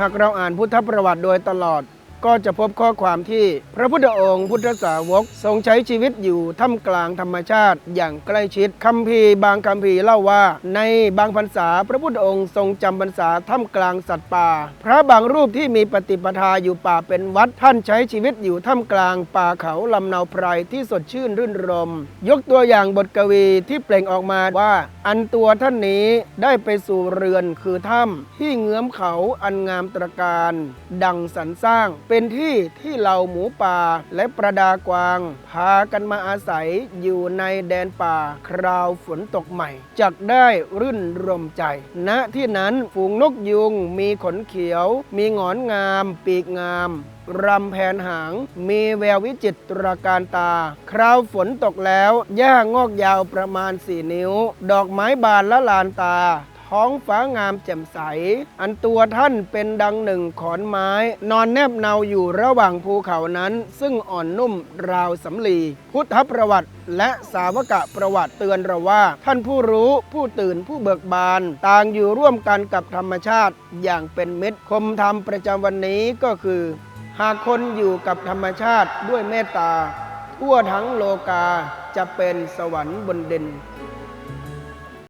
หากเราอ่านพุทธประวัติโดยตลอด ก็จะพบข้อความที่พระพุทธองค์พุทธสาวก ทรงใช้ชีวิตอยู่ท่ามกลางธรรมชาติอย่างใกล้ชิดคัมภีร์บางคัมภีร์เล่าว่า ในบางพรรษาพระพุทธองค์ทรงจำพรรษาท่ามกลางสัตว์ป่า พระบางรูปที่มีปฏิปทาอยู่ป่าเป็นวัดท่านใช้ชีวิตอยู่ท่ามกลางป่าเขาลำเนาไพรที่สดชื่นรื่นรม ยกตัวอย่างบทกวีที่เปล่งออกมาว่า อันตัวท่านนี้ได้ไปสู่เรือนคือถ้ำที่เงื้อมเขาอันงามตระการ ดังสรรสร้างเป็นที่ที่เหล่าหมูป่าและประดากวาง พากันมาอาศัยอยู่ในแดนป่าคราวฝนตกใหม่ จักได้รื่นรมใจ ณที่นั้นฝูงนกยุงมีขนเขียว มีงอนงาม ปีกงามรำแผนหาง มีแวววิจิตรการตา คราวฝนตกแล้วหญ้างอกยาวประมาณ 4 นิ้ว ดอกไม้บานละลานตา ท้องฟ้างามแจ่มใส อันตัวท่านเป็นดังหนึ่งขอนไม้ นอนแนบเนาอยู่ระหว่างภูเขานั้น ซึ่งอ่อนนุ่มราวสำลี พุทธประวัติ และสาวกะประวัติเตือนเราว่า ท่านผู้รู้ผู้ตื่นผู้เบิกบาน ต่างอยู่ร่วมกันกับธรรมชาติอย่างเป็นมิตรคมธรรมประจำวันนี้ก็คือ หากคนอยู่กับธรรมชาติด้วยเมตตาทั่วทั้งโลกาจะเป็นสวรรค์บนดิน